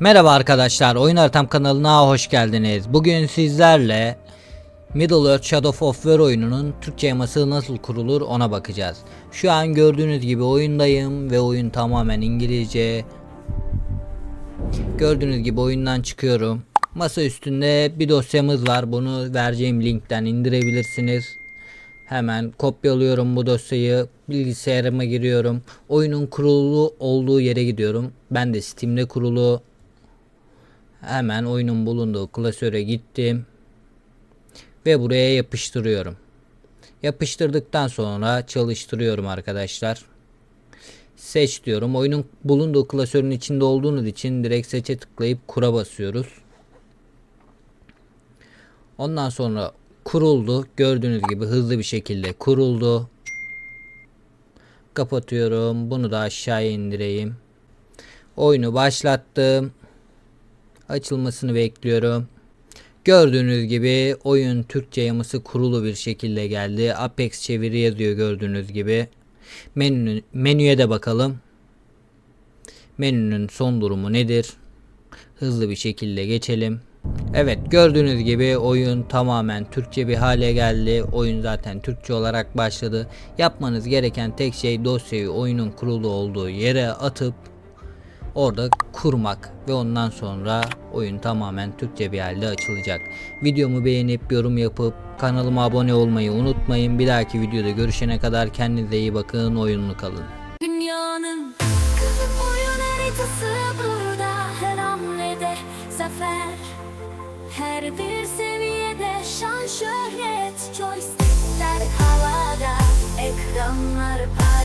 Merhaba arkadaşlar, Oyun Haritam kanalına hoş geldiniz. Bugün sizlerle Middle Earth Shadow of War oyununun Türkçe yaması nasıl kurulur ona bakacağız. Şu an gördüğünüz gibi oyundayım ve oyun tamamen İngilizce. Gördüğünüz gibi oyundan çıkıyorum. Masa üstünde bir dosyamız var. Bunu vereceğim linkten indirebilirsiniz. Hemen kopyalıyorum bu dosyayı. Bilgisayarıma giriyorum. Oyunun kurulu olduğu yere gidiyorum. Ben de Steam'de kurulu. Hemen oyunun bulunduğu klasöre gittim. Ve buraya yapıştırıyorum. Yapıştırdıktan sonra çalıştırıyorum arkadaşlar. Seç diyorum. Oyunun bulunduğu klasörün içinde olduğunuz için direkt seçe tıklayıp kura basıyoruz. Ondan sonra kuruldu. Gördüğünüz gibi hızlı bir şekilde kuruldu. Kapatıyorum. Bunu da aşağıya indireyim. Oyunu başlattım. Açılmasını bekliyorum. Gördüğünüz gibi oyun Türkçe yaması kurulu bir şekilde geldi. Apex çeviri yazıyor gördüğünüz gibi. Menü, menüye de bakalım. Menünün son durumu nedir? Hızlı bir şekilde geçelim. Evet gördüğünüz gibi oyun tamamen Türkçe bir hale geldi. Oyun zaten Türkçe olarak başladı. Yapmanız gereken tek şey dosyayı oyunun kurulu olduğu yere atıp orada kurmak ve ondan sonra oyun tamamen Türkçe bir halde açılacak. Videomu beğenip yorum yapıp kanalıma abone olmayı unutmayın. Bir dahaki videoda görüşene kadar kendinize iyi bakın. Oyunlu kalın. Dünyanın oyun haritası burada her hamlede zafer Her bir seviyede şan şöhret Joystickler havada ekranlar